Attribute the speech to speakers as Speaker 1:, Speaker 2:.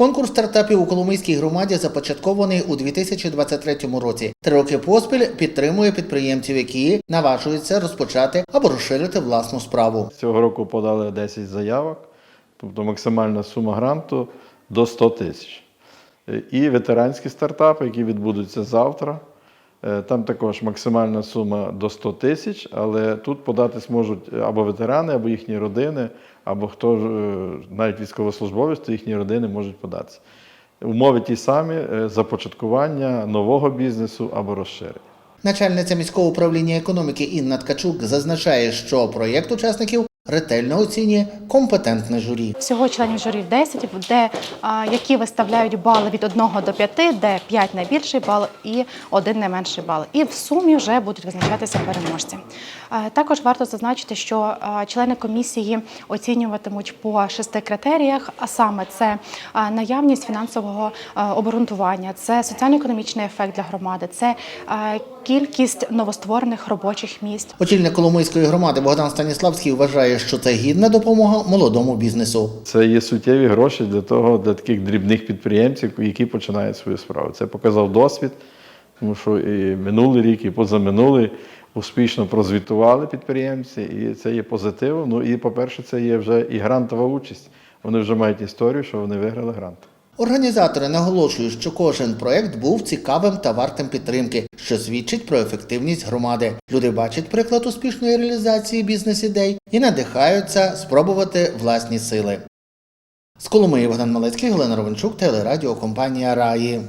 Speaker 1: Конкурс стартапів у Коломийській громаді започаткований у 2023 році. Три роки поспіль підтримує підприємців, які наважуються розпочати або розширити власну справу.
Speaker 2: Цього року подали 10 заявок, тобто максимальна сума гранту до 100 тисяч. І ветеранські стартапи, які відбудуться завтра. Е, Там також максимальна сума до 100 тисяч, але тут податись можуть або ветерани, або їхні родини, або хто е, навіть військовослужбовець, то їхні родини можуть податися. Умови ті самі е, започаткування нового бізнесу або розширення.
Speaker 1: Начальниця міського управління економіки Інна Ткачук зазначає, що проєкт учасників ретельно оцінює компетентне журі.
Speaker 3: Всього членів журі 10, де, а, які виставляють бали від 1 до 5, де 5 найбільший бал і 1 найменший бал. І в сумі вже будуть визначатися переможці. Е, Також варто зазначити, що е, члени комісії оцінюватимуть по шести критеріях, а саме це е, наявність фінансового е, обґрунтування, це соціально-економічний ефект для громади, це е, кількість новостворених робочих місць.
Speaker 1: Очільник Коломийської громади Богдан Станіславський вважає, що це гідна допомога молодому бізнесу.
Speaker 2: Це є суттєві гроші для того, для таких дрібних підприємців, які починають свою справу. Це показав досвід, тому що і минулий рік, і позаминулий успішно прозвітували підприємці, і це є позитивом. Ну і, по-перше, це є вже і грантова участь. Вони вже мають історію, що вони виграли грант.
Speaker 1: Організатори наголошують, що кожен проект був цікавим та вартим підтримки, що свідчить про ефективність громади. Люди бачать приклад успішної реалізації бізнес-ідей і надихаються спробувати власні сили. З Коломиї Богдан Малецький, Галина Ровенчук, телерадіокомпанія Раї.